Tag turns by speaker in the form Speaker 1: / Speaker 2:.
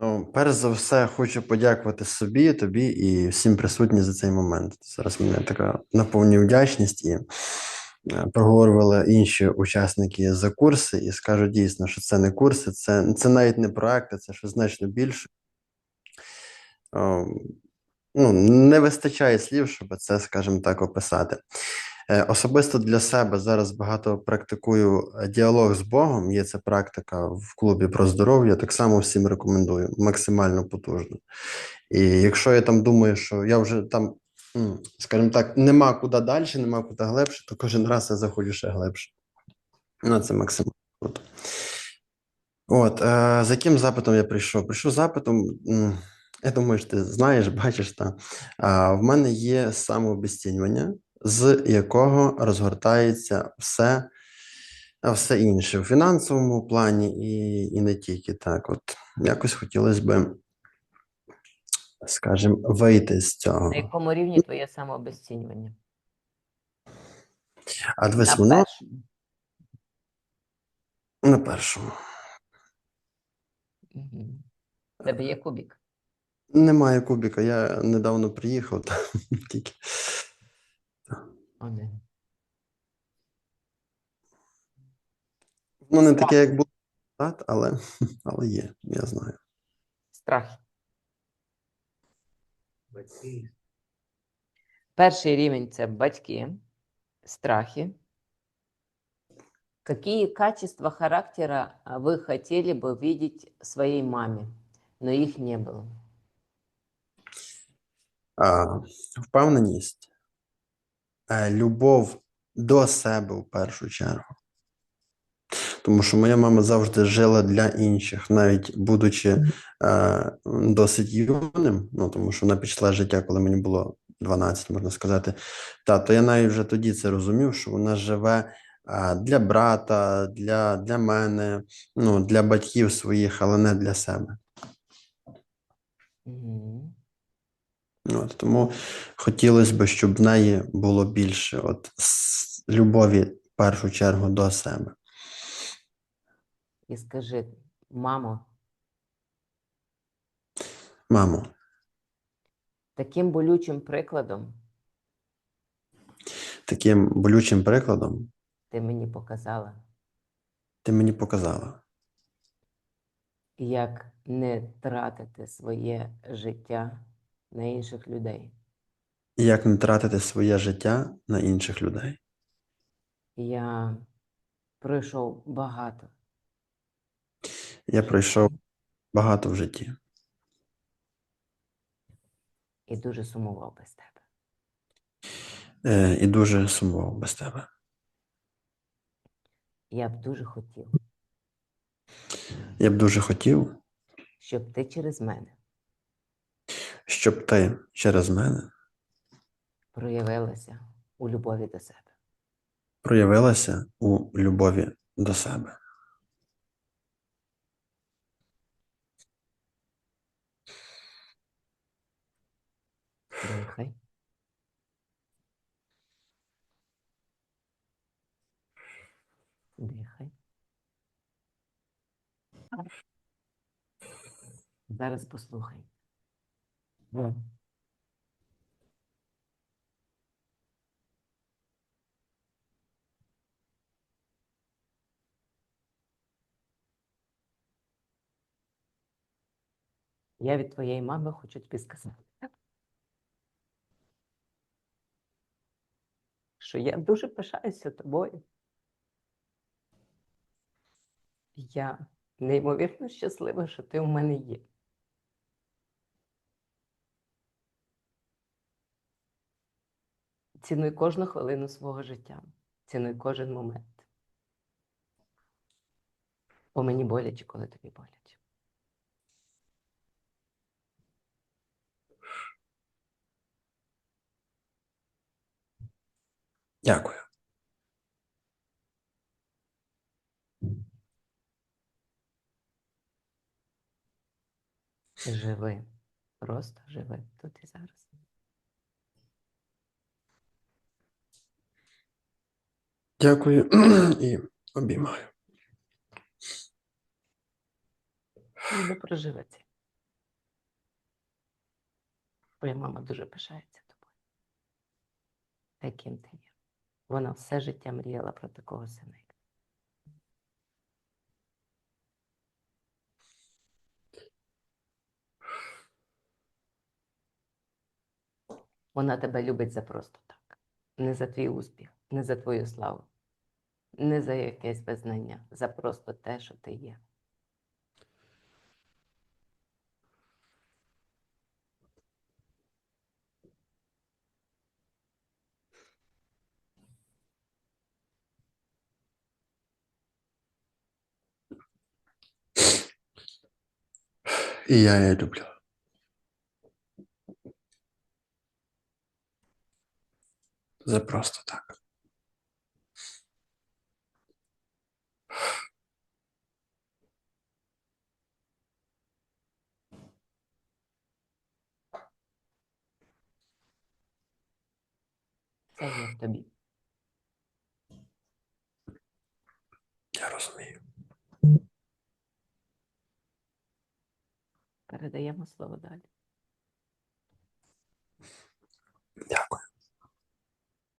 Speaker 1: Ну, перш за все, хочу подякувати собі, тобі і всім присутнім за цей момент. Зараз мене така наповнює вдячність і е, проговорювали інші учасники за курси, і скажу дійсно, що це не курси, це, це навіть не проекти, це щось значно більше. О, ну, не вистачає слів, щоб це, скажімо так, описати. Е, Особисто для себе зараз багато практикую е, діалог з Богом. Є ця практика в клубі про здоров'я. Так само всім рекомендую, максимально потужно. І якщо я там думаю, що я вже там, скажімо так, нема куди далі, нема куди глибше, то кожен раз я заходжу ще глибше. Ну, це максимально круто. От, е, за яким запитом я прийшов? Прийшов запитом. Я думаю, що ти знаєш, бачиш, та а, в мене є самообесцінювання, з якого розгортається все, все інше в фінансовому плані і, і не тільки так. От якось хотілося би, скажімо, вийти з цього.
Speaker 2: На якому рівні твоє самообезцінювання?
Speaker 1: А дивись,
Speaker 2: На
Speaker 1: воно
Speaker 2: першому.
Speaker 1: на першому.
Speaker 2: В Тебе є кубік.
Speaker 1: Немає кубіка. Я недавно приїхав, та, тільки.
Speaker 2: Один.
Speaker 1: Воно не таке, як було, так, але, але є, я знаю.
Speaker 2: Страх. Перший рівень це батьки, страхи. Какие качества характера а, вы хотели бы видеть в своей маме, но их не было?
Speaker 1: А, впевненість, е, любов до себе в першу чергу. Тому що моя мама завжди жила для інших, навіть будучи е, досить юним, ну тому що вона пішла з життя, коли мені було 12, можна сказати. Та, то я навіть вже тоді це розумів, що вона живе е, для брата, для, для мене, ну, для батьків своїх, але не для себе. От, тому хотілося б, щоб в неї було більше от, любові в першу чергу до себе.
Speaker 2: І скажи, мамо,
Speaker 1: Мамо,
Speaker 2: таким болючим прикладом?
Speaker 1: Таким болючим прикладом?
Speaker 2: Ти мені показала,
Speaker 1: ти мені показала,
Speaker 2: як не тратити своє життя на інших людей.
Speaker 1: як не тратити своє життя на інших людей.
Speaker 2: Я пройшов багато.
Speaker 1: Я пройшов багато в житті
Speaker 2: і дуже сумував без тебе.
Speaker 1: е, і дуже сумував без тебе.
Speaker 2: Я б дуже хотів,
Speaker 1: Я б дуже хотів,
Speaker 2: щоб ти через мене
Speaker 1: щоб ти через мене
Speaker 2: проявилася у любові до себе.
Speaker 1: проявилася у любові до себе.
Speaker 2: Дихай. Дихай. Зараз послухай. Я від твоєї мами хочу тобі сказати, що я дуже пишаюся тобою. Я неймовірно щаслива, що ти у мене є. Цінуй кожну хвилину свого життя, цінуй кожен момент. Бо мені боляче, коли тобі боляче.
Speaker 1: Дякую.
Speaker 2: Живи. Просто живи тут і зараз.
Speaker 1: Дякую і обіймаю.
Speaker 2: Не проживеться. Твоя мама дуже пишається тобою. Таким ти є. Вона все життя мріяла про такого сина. Вона тебе любить за просто так. Не за твій успіх, не за твою славу, не за якесь визнання, за просто те, що ти є.
Speaker 1: І я її люблю. За просто так.
Speaker 2: Це є тобі.
Speaker 1: Я розумію.
Speaker 2: Передаємо слово далі.